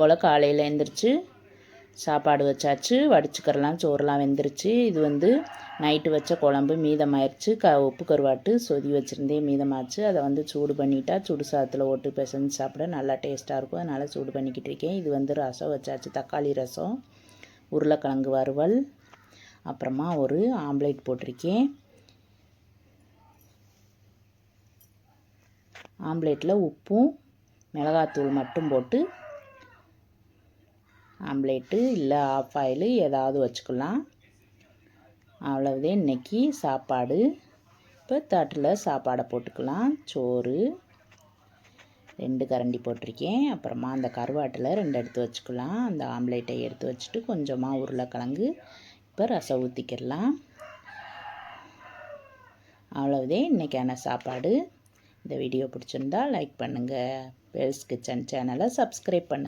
போல் காலையில் எழுந்திரிச்சு சாப்பாடு வச்சாச்சு வடிச்சுக்கறலாம் சோறுலாம் வெந்துருச்சு. இது வந்து நைட்டு வச்ச குழம்பு மீதமாயிருச்சு. க உப்பு கருவாட்டு சொதி வச்சுருந்தே மீதமாச்சு. அதை வந்து சூடு பண்ணிட்டா சுடு சாதத்தில் ஓட்டு பிசைஞ்சு சாப்பிட நல்லா டேஸ்ட்டாக இருக்கும். அதனால் சூடு பண்ணிக்கிட்டு இருக்கேன். இது வந்து ரசம் வச்சாச்சு. தக்காளி ரசம் உருளைக்கிழங்கு வறுவல் அப்புறமா ஒரு ஆம்லேட் போட்டிருக்கேன். ஆம்லேட்டில் உப்பும் மிளகாத்தூள் மட்டும் போட்டு ஆம்லேட்டு இல்லை ஆஃப் ஆயில் ஏதாவது வச்சுக்கலாம். அவ்வளவுதான் இன்றைக்கி சாப்பாடு. இப்போ தட்டில் சாப்பாடை போட்டுக்கலாம். சோறு. ரெண்டு கரண்டி போட்டிருக்கேன். அப்புறமா அந்த கருவாட்டில் ரெண்டு எடுத்து வச்சுக்கலாம். அந்த ஆம்லேட்டை எடுத்து வச்சுட்டு கொஞ்சமாக உருளைக்கிழங்கு இப்போ ரசம் ஊற்றிக்கிடலாம் அவ்வளவுதே இன்றைக்கான சாப்பாடு. இந்த வீடியோ பிடிச்சிருந்தா லைக் பண்ணுங்கள் பெல்ஸ் கிச்சன் சேனலை சப்ஸ்கிரைப் பண்ணுங்கள்